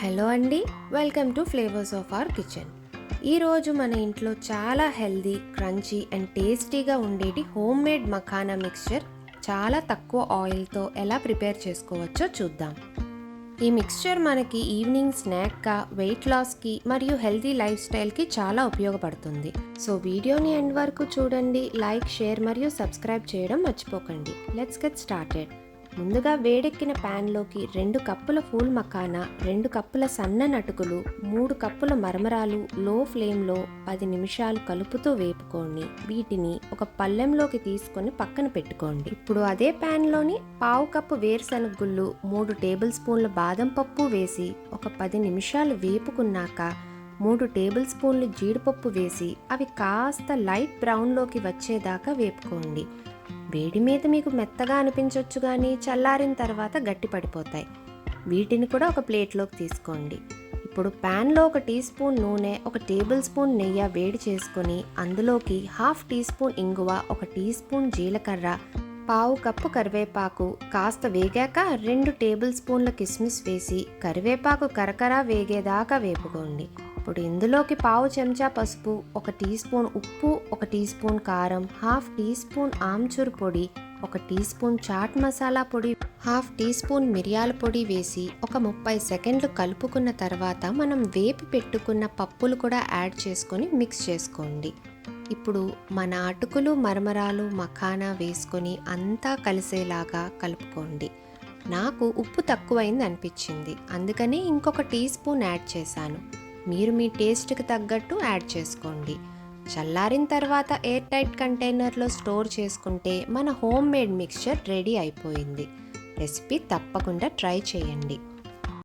Hello అండి welcome to flavours of our kitchen. ఈరోజు మన ఇంట్లో చాలా హెల్దీ క్రంచీ అండ్ టేస్టీగా ఉండేటి హోమ్ మేడ్ మఖానా మిక్స్చర్ చాలా తక్కువ ఆయిల్తో ఎలా ప్రిపేర్ చేసుకోవచ్చో చూద్దాం. ఈ మిక్స్చర్ మనకి ఈవినింగ్ స్నాక్గా వెయిట్ లాస్కి మరియు హెల్దీ లైఫ్ స్టైల్కి చాలా ఉపయోగపడుతుంది. సో వీడియోని ఎండ్ వరకు చూడండి లైక్ షేర్ మరియు సబ్స్క్రైబ్ చేయడం మర్చిపోకండి. Let's get started. ముందుగా వేడెక్కిన ప్యాన్లోకి రెండు కప్పుల ఫూల్ మకానా రెండు కప్పుల సన్న నటుకులు మూడు కప్పుల మరమరాలు లో ఫ్లేమ్లో పది నిమిషాలు కలుపుతూ వేపుకోండి. వీటిని ఒక పళ్ళెంలోకి తీసుకొని పక్కన పెట్టుకోండి. ఇప్పుడు అదే ప్యాన్లోని పావు కప్పు వేరుశనగ గుళ్ళు మూడు టేబుల్ స్పూన్ల బాదం పప్పు వేసి ఒక పది నిమిషాలు వేపుకున్నాక మూడు టేబుల్ స్పూన్లు జీడిపప్పు వేసి అవి కాస్త లైట్ బ్రౌన్లోకి వచ్చేదాకా వేపుకోండి. వేడి మీద మీకు మెత్తగా అనిపించవచ్చు కానీ చల్లారిన తర్వాత గట్టి పడిపోతాయి. వీటిని కూడా ఒక ప్లేట్లోకి తీసుకోండి. ఇప్పుడు ప్యాన్లో ఒక టీ స్పూన్ నూనె ఒక టేబుల్ స్పూన్ నెయ్యి వేడి చేసుకొని అందులోకి హాఫ్ టీ స్పూన్ ఇంగువ ఒక టీ స్పూన్ జీలకర్ర పావు కప్పు కరివేపాకు కాస్త వేగాక రెండు టేబుల్ స్పూన్ల కిస్మిస్ వేసి కరివేపాకు కరకర వేగేదాకా వేపుకోండి. ఇప్పుడు ఇందులోకి పావు చెంచా పసుపు ఒక టీ స్పూన్ ఉప్పు ఒక టీ స్పూన్ కారం హాఫ్ టీ స్పూన్ ఆమ్చూర్ పొడి ఒక టీ స్పూన్ చాట్ మసాలా పొడి హాఫ్ టీ స్పూన్ మిరియాల పొడి వేసి ఒక ముప్పై సెకండ్లు కలుపుకున్న తర్వాత మనం వేపి పెట్టుకున్న పప్పులు కూడా యాడ్ చేసుకొని మిక్స్ చేసుకోండి. ఇప్పుడు మన అటుకులు మరమరాలు మఖానా వేసుకొని అంతా కలిసేలాగా కలుపుకోండి. నాకు ఉప్పు తక్కువైంది అనిపించింది. అందుకని ఇంకొక టీ స్పూన్ యాడ్ చేశాను. మీరు మీ టేస్ట్కి తగ్గట్టు యాడ్ చేసుకోండి. చల్లారిన తర్వాత ఎయిర్ టైట్ కంటైనర్లో స్టోర్ చేసుకుంటే మన హోమ్ మేడ్ మిక్చర్ రెడీ అయిపోయింది. రెసిపీ తప్పకుండా ట్రై చేయండి.